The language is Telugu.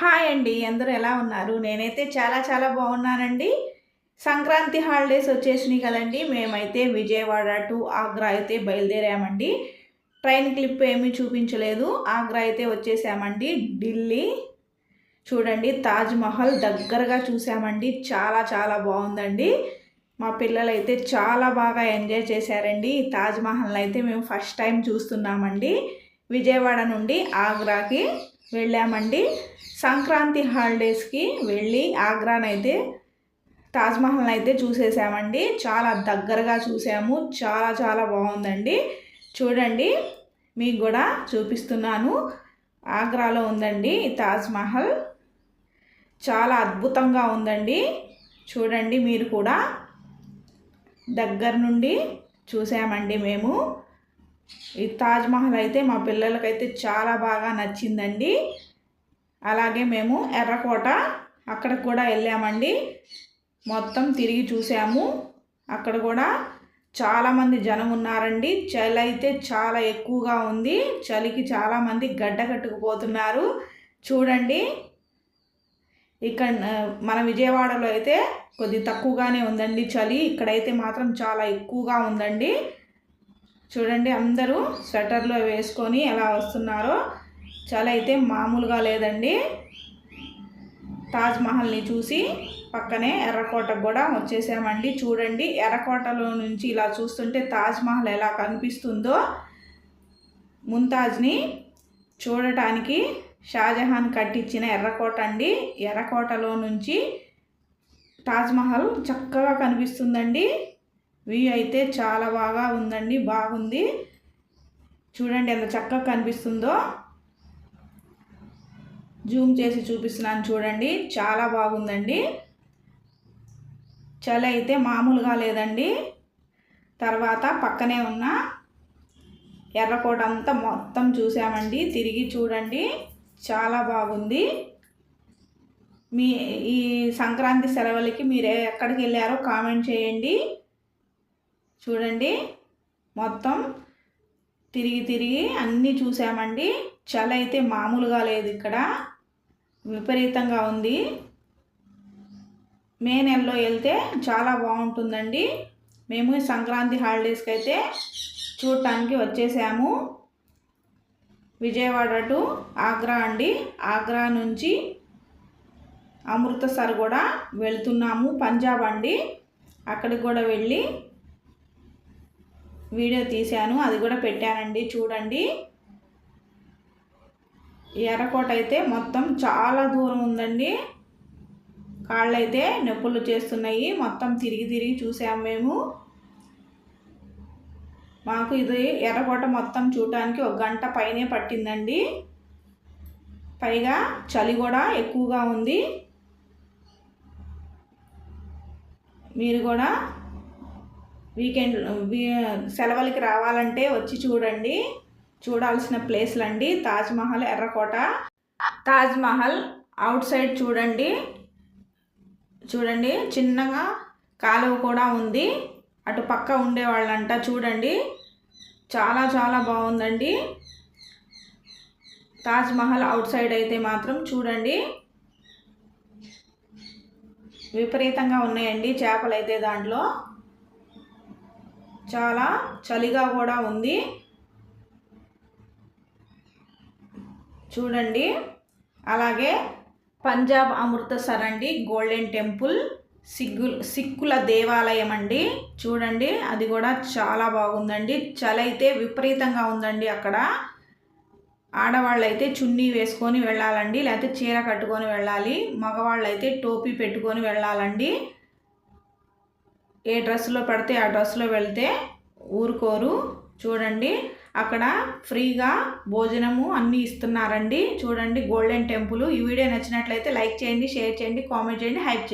హాయ్ అండి అందరూ ఎలా ఉన్నారు? నేనైతే చాలా చాలా బాగున్నానండి. సంక్రాంతి హాలిడేస్ వచ్చేసినాయి కదండి. మేమైతే విజయవాడ టు ఆగ్రా అయితే బయలుదేరామండి. ట్రైన్ క్లిప్ ఏమీ చూపించలేదు. ఆగ్రా అయితే వచ్చేసామండి. ఢిల్లీ చూడండి తాజ్మహల్ దగ్గరగా చూసామండి. చాలా చాలా బాగుందండి. మా పిల్లలు అయితే చాలా బాగా ఎంజాయ్ చేశారండి. ఈ అయితే మేము ఫస్ట్ టైం చూస్తున్నామండి. విజయవాడ నుండి ఆగ్రాకి వెళ్ళామండి. సంక్రాంతి హాలిడేస్కి వెళ్ళి ఆగ్రానైతే తాజ్మహల్ని అయితే చూసేసామండి. చాలా దగ్గరగా చూసాము. చాలా చాలా బాగుందండి. చూడండి మీకు కూడా చూపిస్తున్నాను. ఆగ్రాలో ఉందండి తాజ్మహల్ చాలా అద్భుతంగా ఉందండి. చూడండి మీరు కూడా దగ్గర నుండి చూసామండి మేము. ఈ తాజ్మహల్ అయితే మా పిల్లలకైతే చాలా బాగా నచ్చిందండి. అలాగే మేము ఎర్రకోట అక్కడ కూడా వెళ్ళామండి. మొత్తం తిరిగి చూసాము. అక్కడ కూడా చాలామంది జనం ఉన్నారండి. చలి అయితే చాలా ఎక్కువగా ఉంది. చలికి చాలామంది గడ్డ కట్టుకుపోతున్నారు. చూడండి. ఇక్కడ మన విజయవాడలో అయితే కొద్ది తక్కువగానే ఉందండి చలి. ఇక్కడైతే మాత్రం చాలా ఎక్కువగా ఉందండి. చూడండి అందరూ స్వెటర్లో వేసుకొని ఎలా వస్తున్నారో. చాలా అయితే మామూలుగా లేదండి. తాజ్మహల్ని చూసి పక్కనే ఎర్రకోటకు కూడా వచ్చేసామండి. చూడండి ఎర్రకోటలో నుంచి ఇలా చూస్తుంటే తాజ్మహల్ ఎలా కనిపిస్తుందో. ముంతాజ్ని చూడటానికి షాజహాన్ కట్టించిన ఎర్రకోట అండి. ఎర్రకోటలో నుంచి తాజ్మహల్ చక్కగా కనిపిస్తుందండి. వ్యూ అయితే చాలా బాగా ఉందండి బాగుంది. చూడండి ఎంత చక్కగా కనిపిస్తుందో. జూమ్ చేసి చూపిస్తున్నాను చూడండి చాలా బాగుందండి. చలి అయితే మామూలుగా లేదండి. తర్వాత పక్కనే ఉన్న ఎర్రకోట అంతా మొత్తం చూసామండి తిరిగి చూడండి చాలా బాగుంది. మీ ఈ సంక్రాంతి సెలవులకి మీరు ఎక్కడికి వెళ్ళారో కామెంట్ చేయండి. చూడండి. మొత్తం తిరిగి తిరిగి అన్నీ చూసామండి. చలి అయితే మామూలుగా లేదు ఇక్కడ. విపరీతంగా ఉంది. మే నెలలో వెళ్తే చాలా బాగుంటుందండి. మేము సంక్రాంతి హాలిడేస్కి అయితే చూడటానికి వచ్చేసాము. విజయవాడ టు ఆగ్రా అండి. ఆగ్రా నుంచి అమృతసర్ కూడా వెళ్తున్నాము. పంజాబ్ అండి. అక్కడికి కూడా వెళ్ళి వీడియో తీశాను అది కూడా పెట్టానండి చూడండి. ఎర్రకోట అయితే మొత్తం చాలా దూరం ఉందండి. కాళ్ళు అయితే నొప్పులు చేస్తున్నాయి మొత్తం తిరిగి తిరిగి చూసాము మేము. మాకు ఇది ఎర్రకోట మొత్తం చూడటానికి ఒక గంట పైనే పట్టిందండి. పైగా చలి కూడా ఎక్కువగా ఉంది. మీరు కూడా వీకెండ్ సెలవులకి రావాలంటే వచ్చి చూడండి. చూడాల్సిన ప్లేస్లు అండి తాజ్మహల్ ఎర్రకోట. తాజ్మహల్ అవుట్ సైడ్ చూడండి. చూడండి చిన్నగా కాలువ కూడా ఉంది. అటు పక్క ఉండేవాళ్ళంట చూడండి. చాలా చాలా బాగుందండి. తాజ్మహల్ అవుట్ సైడ్ అయితే మాత్రం చూడండి. విపరీతంగా ఉన్నాయండి చేపలు అయితే దాంట్లో. చాలా చలిగా కూడా ఉంది. చూడండి. అలాగే పంజాబ్ అమృతసర్ అండి గోల్డెన్ టెంపుల్ సిగ్గు సిక్కుల దేవాలయం అండి. చూడండి అది కూడా చాలా బాగుందండి. చలి అయితే విపరీతంగా ఉందండి అక్కడ. ఆడవాళ్ళు అయితే చున్నీ వేసుకొని వెళ్ళాలండి లేకపోతే చీర కట్టుకొని వెళ్ళాలి. మగవాళ్ళు అయితే టోపీ పెట్టుకొని వెళ్ళాలండి. ఏ డ్రెస్సులో పడితే ఆ డ్రెస్సులో వెళ్తే ఊరుకోరు. చూడండి అక్కడ ఫ్రీగా భోజనము అన్నీ ఇస్తున్నారండి. చూడండి గోల్డెన్ టెంపుల్. ఈ వీడియో నచ్చినట్లయితే లైక్ చేయండి షేర్ చేయండి కామెంట్ చేయండి హైప్ చేయండి.